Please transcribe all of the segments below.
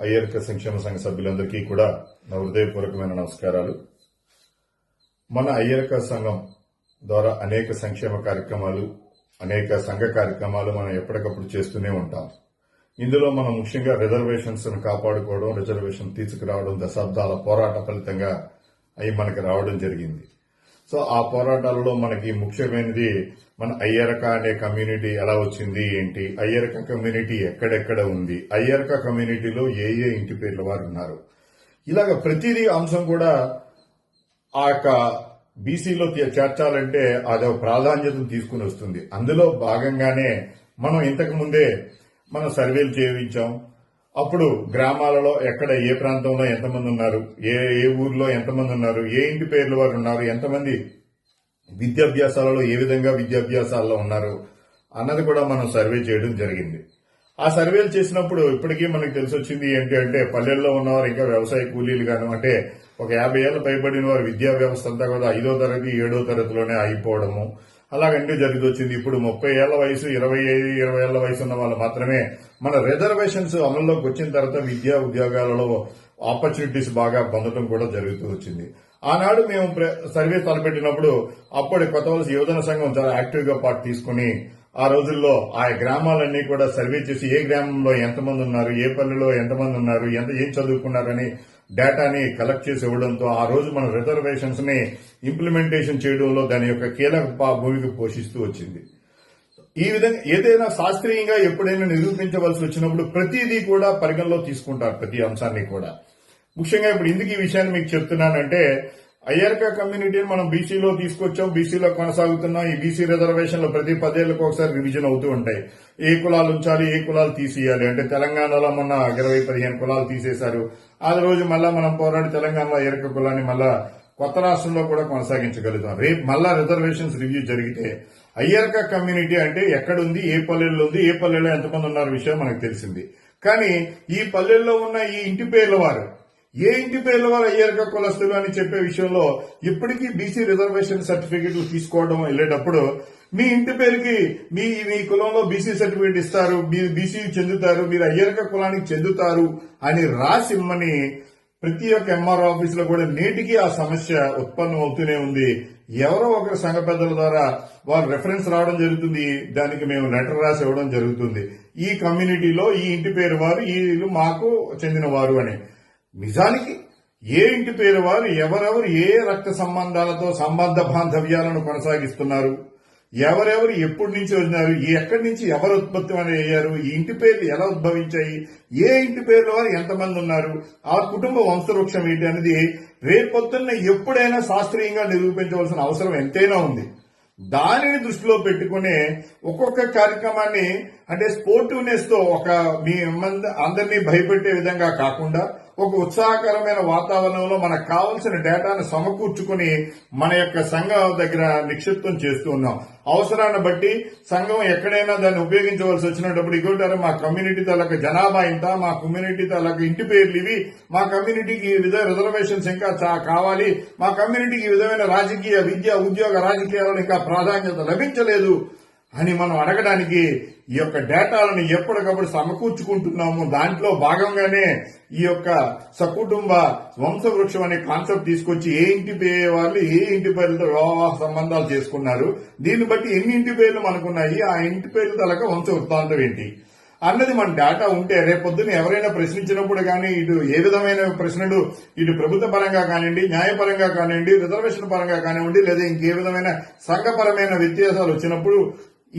అయ్యర్క సంక్షేమ సంఘ సభ్యులందరికీ కూడా నా హృదయపూర్వకమైన నమస్కారాలు. మన అయ్యర్క సంఘం ద్వారా అనేక సంక్షేమ కార్యక్రమాలు అనేక సంఘ కార్యక్రమాలు మనం ఎప్పటికప్పుడు చేస్తూనే ఉంటాం. ఇందులో మనం ముఖ్యంగా రిజర్వేషన్స్ కాపాడుకోవడం రిజర్వేషన్ తీసుకురావడం దశాబ్దాల పోరాట ఫలితంగా అవి మనకు రావడం జరిగింది. సో ఆ పోరాటాలలో మనకి ముఖ్యమైనది మన అయ్యరక అనే కమ్యూనిటీ ఎలా వచ్చింది ఏంటి? అయ్యరక కమ్యూనిటీ ఎక్కడెక్కడ ఉంది? అయ్యరక కమ్యూనిటీలో ఏ ఏ ఇంటి పేర్ల వారు ఉన్నారు? ఇలాగ ప్రతిదీ అంశం కూడా ఆ యొక్క బీసీలో చేర్చాలంటే అది ఒక ప్రాధాన్యతను తీసుకుని వస్తుంది. అందులో భాగంగానే మనం ఇంతకు ముందే మనం సర్వేలు చేయించాం. అప్పుడు గ్రామాలలో ఎక్కడ ఏ ప్రాంతంలో ఎంతమంది ఉన్నారు? ఏ ఏ ఊర్లో ఎంతమంది ఉన్నారు? ఏ ఇంటి పేర్ల వారు ఉన్నారు? ఎంతమంది విద్యాభ్యాసాలలో ఏ విధంగా విద్యాభ్యాసాల్లో ఉన్నారు? అన్నది కూడా మనం సర్వే చేయడం జరిగింది. ఆ సర్వేలు చేసినప్పుడు ఇప్పటికీ మనకు తెలిసి వచ్చింది ఏంటి అంటే పల్లెల్లో ఉన్నవారు ఇంకా వ్యవసాయ కూలీలు కాను అంటే ఒక యాభై ఏళ్ళు పైబడిన వారు విద్యా వ్యవస్థ అంతా కూడా ఐదో తరగతి ఏడో తరగతిలోనే అయిపోవడము. అలాగంటే జరిగి వచ్చింది ఇప్పుడు ముప్పై ఏళ్ళ వయసు ఇరవై ఐదు ఇరవై ఏళ్ళ వయసు ఉన్న వాళ్ళు మాత్రమే మన రిజర్వేషన్స్ అమల్లోకి వచ్చిన తర్వాత విద్యా ఉద్యోగాలలో ఆపర్చునిటీస్ బాగా పొందడం కూడా జరుగుతూ వచ్చింది ఆనాడు మేము ప్ర- సర్వే తలపెట్టినప్పుడు అప్పటి కొత్త వలస యువజన సంఘం చాలా యాక్టివ్గా పాటు తీసుకుని ఆ రోజుల్లో ఆ గ్రామాలన్నీ కూడా సర్వే చేసి ఏ గ్రామంలో ఎంతమంది ఉన్నారు ఏ పల్లెలో ఎంతమంది ఉన్నారు ఎంత ఏం చదువుకున్నారని డేటాని కలెక్ట్ చేసి ఇవ్వడంతో ఆ రోజు మన రిజర్వేషన్స్ని ఇంప్లిమెంటేషన్ చేయడంలో దాని యొక్క కీలక పా- భూమిక పోషిస్తూ వచ్చింది. ఈ విధంగా ఏదైనా శాస్త్రీయంగా ఎప్పుడైనా నిరూపించవలసి వచ్చినప్పుడు ప్రతిదీ కూడా పరిగణలో తీసుకుంటారు ప్రతి అంశాన్ని కూడా. ముఖ్యంగా ఇప్పుడు ఎందుకు ఈ విషయాన్ని మీకు చెప్తున్నానంటే అయ్యర్క కమ్యూనిటీని మనం బీసీలో తీసుకొచ్చాం బీసీలో కొనసాగుతున్నాం. ఈ బీసీ రిజర్వేషన్లు ప్రతి పదేళ్ళకు ఒకసారి రివిజన్ అవుతూ ఉంటాయి. ఏ కులాలు ఉంచాలి ఏ కులాలు తీసేయాలి? అంటే తెలంగాణలో మొన్న ఇరవై పదిహేను కులాలు తీసేశారు. ఆ రోజు మళ్ళా మనం పోరాడి తెలంగాణలో అయ్యర్క కులాన్ని మళ్ళా కొత్త రాష్ట్రంలో కూడా కొనసాగించగలుగుతాం. రేపు మళ్ళా రిజర్వేషన్స్ రివ్యూ జరిగితే అయ్యర్క కమ్యూనిటీ అంటే ఎక్కడుంది ఏ పల్లెల్లో ఉంది ఏ పల్లెల్లో ఎంతమంది ఉన్నారు విషయం మనకు తెలిసింది. కానీ ఈ పల్లెల్లో ఉన్న ఈ ఇంటి పేర్ల వారు ఏ ఇంటి పేర్ల వారు అయ్యారుగా కులస్తులు అని చెప్పే విషయంలో ఇప్పటికీ బీసీ రిజర్వేషన్ సర్టిఫికెట్లు తీసుకోవడం వెళ్ళేటప్పుడు మీ ఇంటి పేరుకి మీ మీ కులంలో బీసీ సర్టిఫికేట్ ఇస్తారు మీరు బీసీ చెందుతారు మీరు అయ్యర్క కులానికి చెందుతారు అని రాసిమ్మని ప్రతి ఒక్క ఎంఆర్ ఆఫీస్లో కూడా నేటికి ఆ సమస్య ఉత్పన్నం అవుతూనే ఉంది. ఎవరో ఒకరి సంఘ పెద్దల ద్వారా వారు రెఫరెన్స్ రావడం జరుగుతుంది. దానికి మేము లెటర్ రాసి ఇవ్వడం జరుగుతుంది. ఈ కమ్యూనిటీలో ఈ ఇంటి పేరు వారు ఈ మాకు చెందిన వారు అని. నిజానికి ఏ ఇంటి పేరు వారు ఎవరెవరు ఏ రక్త సంబంధాలతో సంబంధ బాంధవ్యాలను కొనసాగిస్తున్నారు? ఎవరెవరు ఎప్పటి నుంచి వచ్చినారు ఎక్కడి నుంచి ఎవరు ఉత్పత్తి అని అయ్యారు? ఈ ఇంటి పేర్లు ఎలా ఉద్భవించాయి? ఏ ఇంటి పేర్ల వారు ఎంతమంది ఉన్నారు? ఆ కుటుంబ వంశవృక్షం ఏంటి అనేది రేపొద్దున్న ఎప్పుడైనా శాస్త్రీయంగా నిరూపించవలసిన అవసరం ఎంతైనా ఉంది. దానిని దృష్టిలో పెట్టుకునే ఒక్కొక్క కార్యక్రమాన్ని అంటే స్పోర్టివ్నెస్తో ఒక మీ అందరినీ భయపెట్టే విధంగా కాకుండా ఒక ఉత్సాహకరమైన వాతావరణంలో మనకు కావలసిన డేటాను సమకూర్చుకుని మన యొక్క సంఘం దగ్గర నిక్షిప్తం చేస్తూ ఉన్నాం. అవసరాన్ని బట్టి సంఘం ఎక్కడైనా దాన్ని ఉపయోగించవలసి వచ్చినప్పుడు ఇగోటారు మా కమ్యూనిటీ తాలూకా జనాభా ఇంత మా కమ్యూనిటీ తాలూకా ఇంటి పేర్లు ఇవి మా కమ్యూనిటీకి ఈ విధ రిజర్వేషన్స్ ఇంకా కావాలి మా కమ్యూనిటీకి ఈ విధమైన రాజకీయ విద్య ఉద్యోగ రాజకీయాలను ఇంకా ప్రాధాన్యత లభించలేదు. అని మనం అడగడానికి ఈ యొక్క డేటాలను ఎప్పటికప్పుడు సమకూర్చుకుంటున్నాము. దాంట్లో భాగంగానే ఈ యొక్క సకుటుంబ వంశవృక్షం అనే కాన్సెప్ట్ తీసుకొచ్చి ఏ ఇంటి పేరు వాళ్ళు ఏ ఇంటి పేర్లతో వివాహ సంబంధాలు చేసుకున్నారు. దీన్ని బట్టి ఎన్ని ఇంటి పేర్లు మనకున్నాయి ఆ ఇంటి పేర్ల తలక వంశ వృత్తాంతం ఏంటి? అన్నది మన డేటా ఉంటే రేపొద్దున ఎవరైనా ప్రశ్నించినప్పుడు కానీ ఇటు ఏ విధమైన ప్రశ్నలు ఇటు ప్రభుత్వ పరంగా కానివ్వండి న్యాయపరంగా కానివ్వండి రిజర్వేషన్ పరంగా కానివ్వండి లేదా ఇంకే విధమైన సంఘపరమైన వ్యత్యాసాలు వచ్చినప్పుడు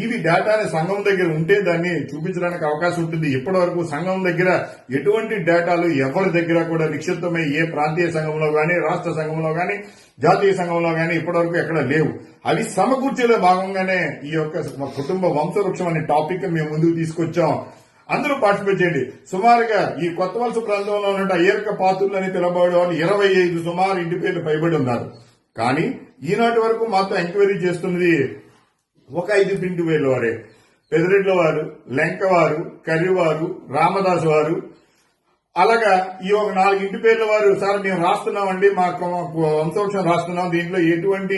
ఇవి డేటాని సంఘం దగ్గర ఉంటే దాన్ని చూపించడానికి అవకాశం ఉంటుంది. ఇప్పటి వరకు సంఘం దగ్గర ఎటువంటి డేటాలు ఎవరి దగ్గర కూడా నిక్షిప్తమై ఏ ప్రాంతీయ సంఘంలో కానీ రాష్ట్ర సంఘంలో కానీ జాతీయ సంఘంలో కానీ ఇప్పటివరకు ఎక్కడ లేవు. అవి సమకూర్చేలో భాగంగానే ఈ యొక్క కుటుంబ వంశవృక్షం అనే టాపిక్ మేము ముందుకు తీసుకొచ్చాం. అందరూ పార్టిసిపేట్ చేయండి. సుమారుగా ఈ కొత్త వలస ప్రాంతంలో ఉన్న అయ్యర్క పాత్రులు అని పిలవబడే వాళ్ళు ఇరవై ఐదు సుమారు ఇంటి పేర్లు పైబడి ఉన్నారు. కానీ ఈనాటి వరకు మాతో ఎంక్వైరీ చేస్తున్నది ఒక ఐదు పిండి వేలు వారే పెదరెడ్ల వారు లెంకవారు కర్రివారు రామదాసు వారు. అలాగా ఈ ఒక నాలుగు ఇంటి పేర్ల వారు సార్ మేము రాస్తున్నామండి మా అంశం రాస్తున్నాం దీంట్లో ఎటువంటి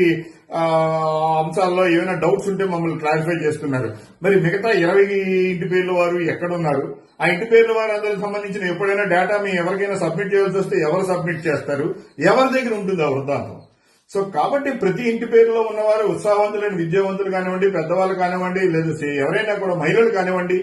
అంశాల్లో ఏమైనా డౌట్స్ ఉంటే మమ్మల్ని క్లారిఫై చేస్తున్నారు. మరి మిగతా ఇరవై ఇంటి పేర్ల వారు ఎక్కడున్నారు ఆ ఇంటి పేర్ల వారందరికి సంబంధించిన ఎప్పుడైనా డేటా మీ ఎవరికైనా సబ్మిట్ చేయాల్సి వస్తే ఎవరు సబ్మిట్ చేస్తారు? ఎవరి దగ్గర ఉంటుంది ఆ వృత్తాంతం? సో కాబట్టి ప్రతి ఇంటి పేరులో ఉన్నవారు ఉత్సాహవంతులైన విద్యావంతులు కానివ్వండి పెద్దవాళ్ళు కానివ్వండి లేదా ఎవరైనా కూడా మహిళలు కానివ్వండి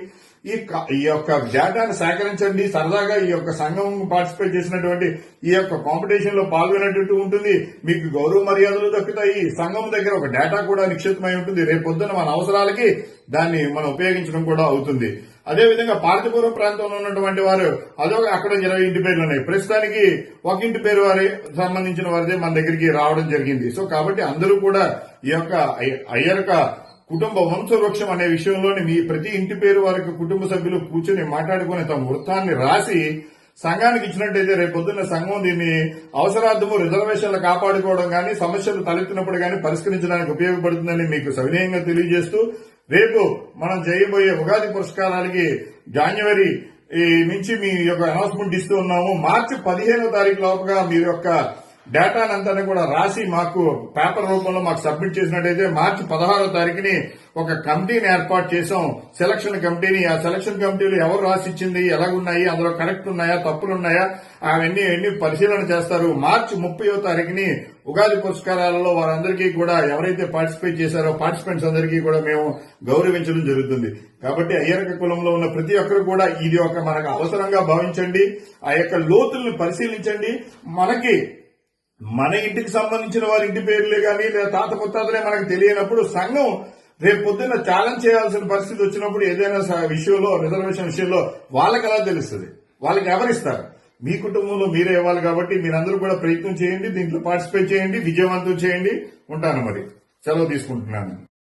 ఈ ఈ యొక్క డేటాను సేకరించండి సరదాగా ఈ యొక్క సంఘం పార్టిసిపేట్ చేసినటువంటి ఈ యొక్క కాంపిటీషన్లో పాల్గొనేటట్టు ఉంటుంది. మీకు గౌరవ మర్యాదలు దక్కుతాయి. సంఘం దగ్గర ఒక డేటా కూడా నిక్షిప్తమై ఉంటుంది. రేపు పొద్దున మన అవసరాలకి దాన్ని మనం ఉపయోగించడం కూడా అవుతుంది. అదే విధంగా పార్తీపురం ప్రాంతంలో ఉన్నటువంటి వారు అదో అక్కడ ఇరవై ఇంటి పేర్లు ఉన్నాయి. ప్రస్తుతానికి ఒక ఇంటి పేరు వారి సంబంధించిన వారిదే మన దగ్గరికి రావడం జరిగింది. సో కాబట్టి అందరూ కూడా ఈ యొక్క అయ్య- కుటుంబ వంశవృక్షం అనే విషయంలోని మీ ప్రతి ఇంటి పేరు వారికి కుటుంబ సభ్యులు కూర్చొని మాట్లాడుకుని తమ వృత్తాన్ని రాసి సంఘానికి ఇచ్చినట్టయితే రేపు పొద్దున్న సంఘం దీన్ని అవసరార్థము రిజర్వేషన్లు కాపాడుకోవడం కానీ సమస్యలు తలెత్తినప్పుడు కానీ పరిష్కరించడానికి ఉపయోగపడుతుందని మీకు సవినయంగా తెలియజేస్తూ రేపు మనం చేయబోయే ఉగాది పురస్కారాలకి జనవరి ఈ నుంచి మీ యొక్క అనౌన్స్మెంట్ ఇస్తూ ఉన్నాము. మార్చి పదిహేనో తారీఖు లోపుగా మీ యొక్క డేటానంతా కూడా రాసి మాకు పేపర్ రూపంలో మాకు సబ్మిట్ చేసినట్టయితే మార్చి పదహారో తారీఖుని ఒక కమిటీని ఏర్పాటు చేసాం సెలక్షన్ కమిటీని ఆ సెలక్షన్ కమిటీలు ఎవరు రాసిచ్చింది ఎలాగున్నాయి అందులో కరెక్ట్ ఉన్నాయా తప్పులు ఉన్నాయా అవన్నీ అన్ని పరిశీలన చేస్తారు. మార్చి ముప్పయో తారీఖుని ఉగాది పురస్కారాలలో వారందరికీ కూడా ఎవరైతే పార్టిసిపేట్ చేశారో పార్టిసిపెంట్స్ అందరికీ కూడా మేము గౌరవించడం జరుగుతుంది. కాబట్టి అయ్యరక కులంలో ఉన్న ప్రతి ఒక్కరు కూడా ఇది ఒక మనకు అవసరంగా భావించండి. ఆ యొక్క లోతుల్ని పరిశీలించండి. మనకి మన ఇంటికి సంబంధించిన వారి ఇంటి పేర్లే కానీ లేదా తాత ముత్తాతలే మనకు తెలియనప్పుడు సంఘం రేపు పొద్దున్న ఛాలెంజ్ చేయాల్సిన పరిస్థితి వచ్చినప్పుడు ఏదైనా స- విషయంలో రిజర్వేషన్ విషయంలో వాళ్ళకి ఎలా తెలుస్తుంది? వాళ్ళకి ఎవరిస్తారు మీ కుటుంబంలో మీరే ఇవ్వాలి కాబట్టి మీరందరూ కూడా ప్రయత్నం చేయండి దీంట్లో పార్టిసిపేట్ చేయండి విజయవంతం చేయండి. ఉంటాను మరి. సెలవు తీసుకుంటున్నాను.